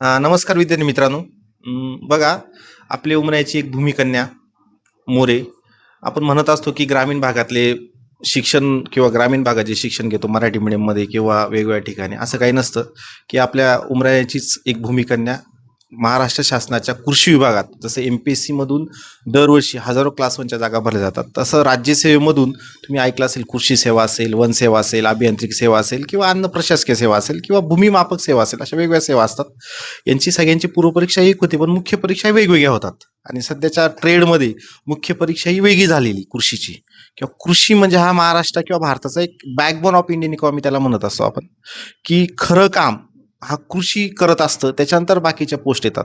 नमस्कार विद्यार्थी मित्रांनो. बघा आपली उमरायची एक भूमिकन्या मोरे. आपण म्हणत असतो की ग्रामीण भागातले शिक्षण किंवा ग्रामीण भागाचे शिक्षण घेतो मराठी मिडियममध्ये किंवा वेगवेगळ्या ठिकाणी असं काही नसतं की आपल्या उमरायाचीच एक भूमिकन्या महाराष्ट्र शासनाच्या कृषी विभागात जसं एम पी एस सीमधून दरवर्षी हजारो क्लास वनच्या जागा भरल्या जातात. तसं राज्यसेवेमधून तुम्ही ऐकलं असेल कृषी सेवा असेल वनसेवा असेल अभियांत्रिकी सेवा असेल किंवा अन्न प्रशासकीय सेवा असेल किंवा भूमिमापक सेवा असेल अशा वेगवेगळ्या सेवा असतात. यांची सगळ्यांची पूर्वपरीक्षा एक होती पण मुख्य परीक्षा वेगवेगळ्या होतात. आणि सध्याच्या ट्रेडमध्ये मुख्य परीक्षा ही वेगळी झालेली कृषीची. किंवा कृषी म्हणजे हा महाराष्ट्र किंवा भारताचा एक बॅकबोन ऑफ इंडियन इकॉनॉमी त्याला म्हणत असतो आपण. की खरं काम हा कृषी करत असतं त्याच्यानंतर बाकीच्या पोस्ट येतात.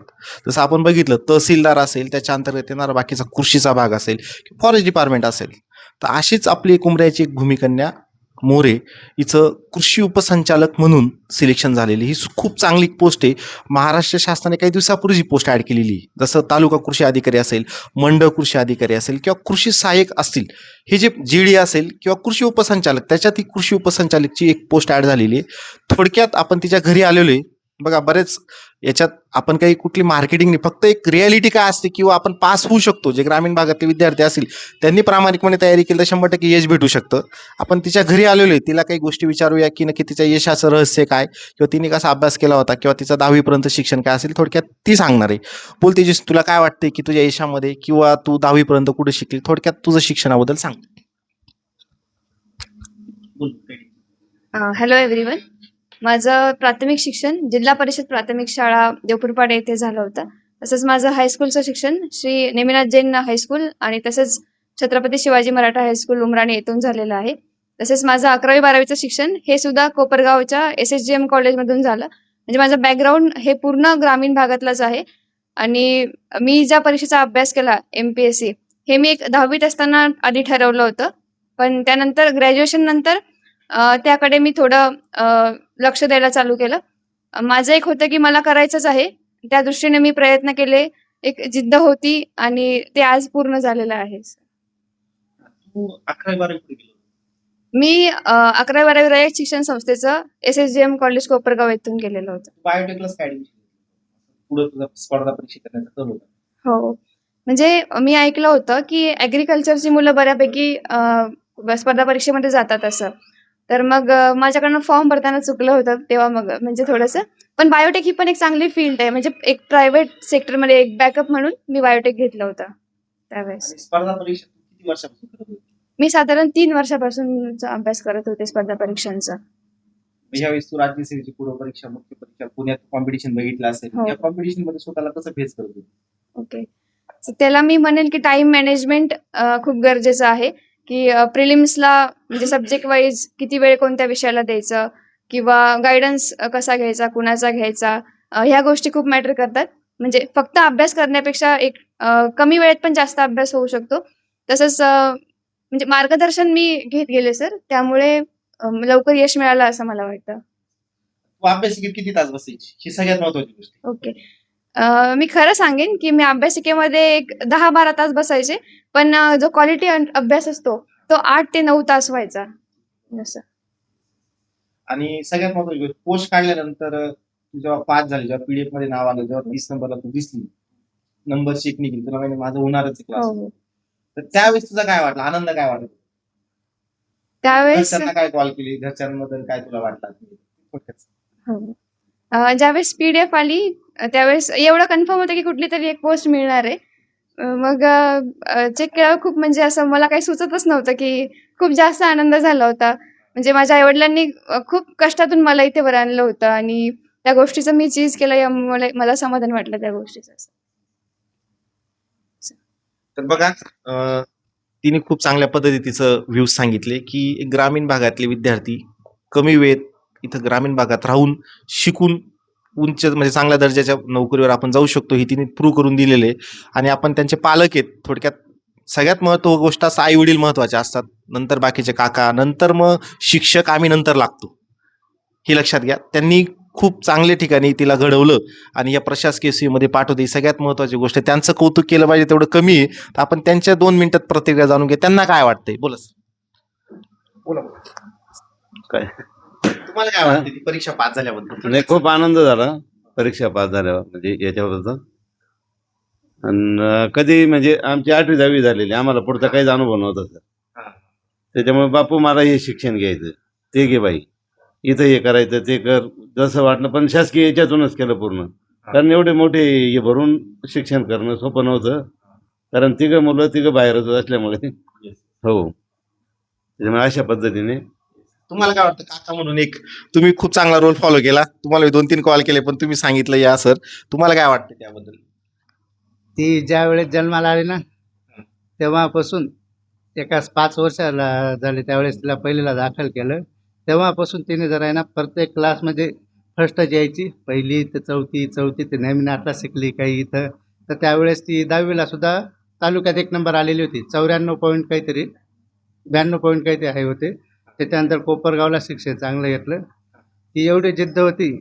जसं आपण बघितलं तहसीलदार असेल त्याच्या अंतर्गत येणारा बाकीचा कृषीचा भाग असेल फॉरेस्ट डिपार्टमेंट असेल. तर अशीच आपली कुंबऱ्याची एक भूमिकन्या मोरे हिचं कृषी उपसंचालक म्हणून सिलेक्शन झालेली ही खूप चांगली पोस्ट आहे. महाराष्ट्र शासनाने काही दिवसापूर्वी ही पोस्ट ॲड केलेली जसं तालुका कृषी अधिकारी असेल मंडळ कृषी अधिकारी असेल किंवा कृषी सहाय्यक असतील हे जे जी डी असेल किंवा कृषी उपसंचालक त्याच्यात ही कृषी उपसंचालकची एक पोस्ट ॲड झालेली आहे. थोडक्यात आपण तिच्या घरी आलेलो आहे. बघा बरेच याच्यात आपण काही कुठली मार्केटिंग नाही. फक्त एक रियालिटी काय असते किंवा आपण पास होऊ शकतो. जे ग्रामीण भागातले विद्यार्थी असतील त्यांनी प्रामाणिकपणे तयारी केली तर शंभर टक्के यश भेटू शकतं. आपण तिच्या घरी आलेलो आहे तिला काही गोष्टी विचारूया की नक्की तिच्या यशाचं रहस्य काय किंवा तिने कसा अभ्यास केला होता किंवा तिचं दहावीपर्यंत शिक्षण काय असेल थोडक्यात ती सांगणार आहे. बोल तेजस तुला काय वाटते की तुझ्या यशामध्ये किंवा तू दहावीपर्यंत कुठे शिकली? थोडक्यात तुझं शिक्षणाबद्दल सांग. हॅलो एव्हरीवन माझं प्राथमिक शिक्षण जिल्हा परिषद प्राथमिक शाळा देवपूरपाडे येथे झालं होतं. तसंच माझं हायस्कूलचं शिक्षण श्री नेमिनाथ जैन हायस्कूल आणि तसंच छत्रपती शिवाजी मराठा हायस्कूल उमराणे येथून झालेलं आहे. तसेच माझं अकरावी बारावीचं शिक्षण हे सुद्धा कोपरगावच्या एस एस जी एम कॉलेजमधून झालं. म्हणजे माझं बॅकग्राऊंड हे पूर्ण ग्रामीण भागातलंच आहे. आणि मी ज्या परीक्षेचा अभ्यास केला एम पी एस सी हे मी एक दहावीत असताना आधी ठरवलं होतं. पण त्यानंतर ग्रॅज्युएशन नंतर त्याकडे मी थोडं लक्ष द्यायला चालू केलं. माझं एक होतं की मला करायचंच आहे. त्या दृष्टीने मी प्रयत्न केले. एक जिद्द होती आणि ते आज पूर्ण झालेलं आहे. मी अ, अकरावी बारावी रयत शिक्षण संस्थेचं S S G M college Kopargaon येथून केलेलं होतं. हो. म्हणजे मी ऐकलं होतं की ॲग्रिकल्चरची मुलं बऱ्यापैकी स्पर्धा परीक्षेमध्ये जातात असं. तर मग माझ्याकडनं फॉर्म भरताना चुकलं होतं तेव्हा मग म्हणजे थोडंसं. पण बायोटेक ही पण एक चांगली फील्ड आहे. म्हणजे एक प्रायव्हेट सेक्टरमध्ये एक बॅकअप म्हणून मी बायोटेक घेतलं होतं. त्यावेळेस. वर्षापासून मी साधारण तीन वर्षापासूनचा अभ्यास करत होते स्पर्धा परीक्षांचा. यावेळेस तू राज्य सेवेची पूर्व परीक्षा मुख्य परीक्षा पुण्यात कॉम्पिटिशन बघितलं असेल. हो. या कॉम्पिटिशनमध्ये स्वतःला कसं फेस करतो ओके. त्याला मी म्हणेल की टाइम मॅनेजमेंट खूप गरजेचं आहे. की प्रिलिम्सला म्हणजे सब्जेक्ट वाईज किती वेळ कोणत्या विषयाला द्यायचं? किंवा गायडन्स कसा घ्यायचा? कुणाचा घ्यायचा? ह्या गोष्टी खूप मॅटर करतात. म्हणजे फक्त अभ्यास करण्यापेक्षा एक कमी वेळेत पण जास्त अभ्यास होऊ शकतो. तसंच म्हणजे मार्गदर्शन मी घेत गेले सर. त्यामुळे लवकर यश मिळालं असं मला वाटतं. तू अभ्यासिकेत किती तास बसायची? ही सगळ्यात महत्वाची गोष्ट ओके. अ, मी खरं सांगेन की मी अभ्यासिकेमध्ये एक दहा बारा तास बसायचे पण अ, जो क्वालिटी अभ्यास असतो तो आठ ते नऊ तास व्हायचा. असं. आणि सगळ्यात महत्वाची गोष्ट पोस्ट काढल्यानंतर तू जेव्हा पास झाली जेव्हा पीडीएफमध्ये नाव आलं जेव्हा तीस नंबरला तू दिसली नंबर शीट निघली तुला माहिती माझं होणारच क्लास हो हो. तर त्यावेळेस तुझा काय वाटला? आनंद काय वाटत त्यावेळेस घरच्यांना काय कॉल केली? घरच्यांबद्दल काय तुला वाटलं? थोडक्यात. हो. अ, ज्यावेळेस पीडीएफ आली त्यावेळेस एवढं कन्फर्म होतं की कुठली तरी एक पोस्ट मिळणार आहे. मग चेक केल्यावर खूप म्हणजे असं मला काही सुचतच नव्हतं की खूप जास्त आनंद झाला होता. म्हणजे माझ्या आईवडिलांनी खूप कष्टातून मला इथे वर आणलं होतं आणि त्या गोष्टीचं मी चीज केलं यामुळे मला समाधान वाटलं त्या गोष्टीचं तर बघा तिने खूप चांगल्या पद्धतीचं व्ह्यूज सांगितले की ग्रामीण भागातले विद्यार्थी कमी वेळेत इथं ग्रामीण भागात राहून शिकून उंच म्हणजे चांगल्या दर्जाच्या नोकरीवर आपण जाऊ शकतो ही तिने प्रूव्ह करून दिलेले. आणि आपण त्यांचे पालक आहेत. थोडक्यात सगळ्यात महत्त्व गोष्ट असं आई वडील महत्त्वाचे असतात. नंतर बाकीचे काका नंतर मग शिक्षक आम्ही नंतर लागतो. हे लक्षात घ्या. त्यांनी खूप चांगल्या ठिकाणी तिला घडवलं आणि या प्रशासकीय सेवेमध्ये पाठवते. ही सगळ्यात महत्वाची गोष्ट. त्यांचं कौतुक केलं पाहिजे तेवढं कमी आहे. तर आपण त्यांच्या दोन मिनिटात प्रतिक्रिया जाणून घ्या त्यांना काय वाटतंय? बोलस बोला. काय? तुम्हाला काय वाटतं ती परीक्षा पास झाल्याबद्दल? नाही खूप आनंद झाला. परीक्षा पास झाल्यावर म्हणजे याच्यावर आणि कधी म्हणजे आमची आठवी दहावी झालेली. आम्हाला पुढचा काहीच अनुभव नव्हता सर. त्याच्यामुळे बापू मला हे शिक्षण घ्यायचं. ते घे बाई. इथं हे करायचं ते कर. जसं वाटलं पण शासकीय याच्यातूनच केलं पूर्ण. कारण एवढे मोठे हे भरून शिक्षण करणं सोपं नव्हतं. कारण तिघं मुलं तिघं बाहेरच असल्यामुळे. हो. त्याच्यामुळे अशा पद्धतीने तुम्हाला काय वाटतं काका म्हणून एक तुम्ही खूप चांगला रोल फॉलो केला. तुम्हाला दोन तीन कॉल केले पण तुम्ही सांगितलं या सर तुम्हाला काय वाटतं त्याबद्दल? ती ज्या वेळेस जन्माला आली ना तेव्हापासून एकाच पाच वर्षाला झाले त्यावेळेस तिला पहिलीला दाखल केलं. तेव्हापासून तिने जरा आहे ना प्रत्येक क्लासमध्ये फर्स्टच यायची. पहिली ते चौथी चौथी ते नेमिनाथला शिकली काही इथं. तर त्यावेळेस ती दहावीला सुद्धा तालुक्यात एक नंबर आलेली होती. चौऱ्याण्णव पॉईंट काहीतरी ब्याण्णव पॉईंट काहीतरी आहे होते. त्याच्यानंतर कोपरगावला शिक्षण चांगलं घेतलं. ती एवढी जिद्द होती.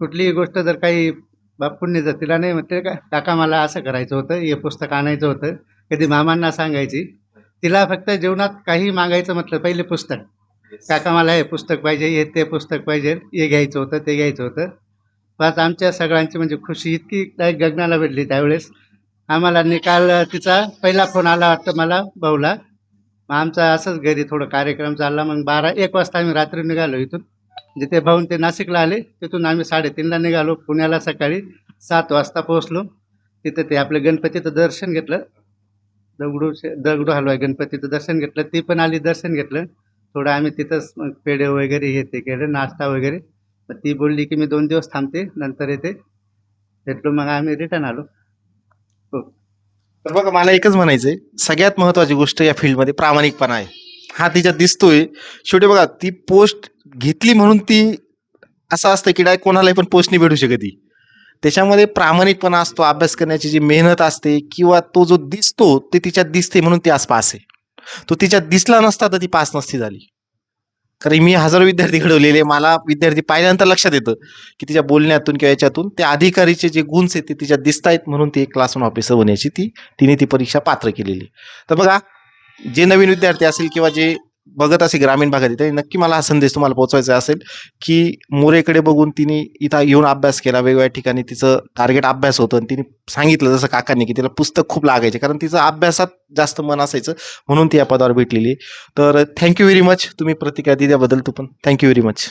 कुठलीही गोष्ट जर काही बापूंनी जर तिला नाही म्हटलं का काका मला असं करायचं होतं हे पुस्तक आणायचं होतं कधी मामांना सांगायची. तिला फक्त जीवनात काही मागायचं म्हटलं पहिले पुस्तक. काका मला हे पुस्तक पाहिजे हे ते पुस्तक पाहिजे हे घ्यायचं होतं ते घ्यायचं होतं. पाच आमच्या सगळ्यांची म्हणजे खुशी इतकी काही गगनाला भेटली त्यावेळेस. आम्हाला निकाल तिचा पहिला फोन आला वाटतं मला भाऊला. मग आमचा असंच घरी थोडं कार्यक्रम चालला. मग बारा एक वाजता आम्ही रात्री निघालो इथून. जिथे भाऊन ते नाशिकला आले तिथून आम्ही साडेतीनला निघालो. पुण्याला सकाळी सात वाजता पोहोचलो. तिथं ते आपलं गणपतीचं दर्शन घेतलं. दगडू दगडू हलवाय गणपतीचं दर्शन घेतलं. ती पण आली दर्शन घेतलं. थोडं आम्ही तिथंच मग पेढे वगैरे हे ते केलं नाश्ता वगैरे. मग ती बोलली की मी दोन दिवस थांबते नंतर येते. भेटलो मग आम्ही रिटर्न आलो. हो. तर बघा मला एकच म्हणायचंय. सगळ्यात महत्वाची गोष्ट या फील्डमध्ये प्रामाणिकपणा आहे. हा तिच्यात दिसतोय. शेवटी बघा ती पोस्ट घेतली म्हणून ती असं असतं की डाय कोणालाही पण पोस्ट नाही भेटू शकत ती. त्याच्यामध्ये प्रामाणिकपणा असतो अभ्यास करण्याची जी मेहनत असते किंवा तो जो दिसतो ते तिच्यात दिसते म्हणून ती आज पास आहे. तो तिच्यात दिसला नसता तर ती पास नसती झाली. कारण मी हजारो विद्यार्थी घडवलेले मला विद्यार्थी पाहिल्यानंतर लक्षात येतं की तिच्या बोलण्यातून किंवा याच्यातून त्या अधिकारीचे जे गुन्स आहेत ते तिच्या दिसत आहेत म्हणून ती एक क्लास ऑफिसर होण्याची ती तिने ती परीक्षा पात्र केलेली. तर बघा जे नवीन विद्यार्थी असेल किंवा जे बघत असे ग्रामीण भागात येते. नक्की मला हा संदेश तुम्हाला पोहोचवायचा असेल की मोरेकडे बघून तिने इथं येऊन अभ्यास केला वेगवेगळ्या ठिकाणी तिचं टार्गेट अभ्यास होतं. आणि तिने सांगितलं जसं काकांनी की तिला पुस्तक खूप लागायचे. कारण तिचं अभ्यासात जास्त मन असायचं म्हणून ती या पदावर भेटलेली तर थँक्यू व्हेरी मच तुम्ही प्रतिक्रिया दिल्याबद्दल तू पण थँक्यू व्हेरी मच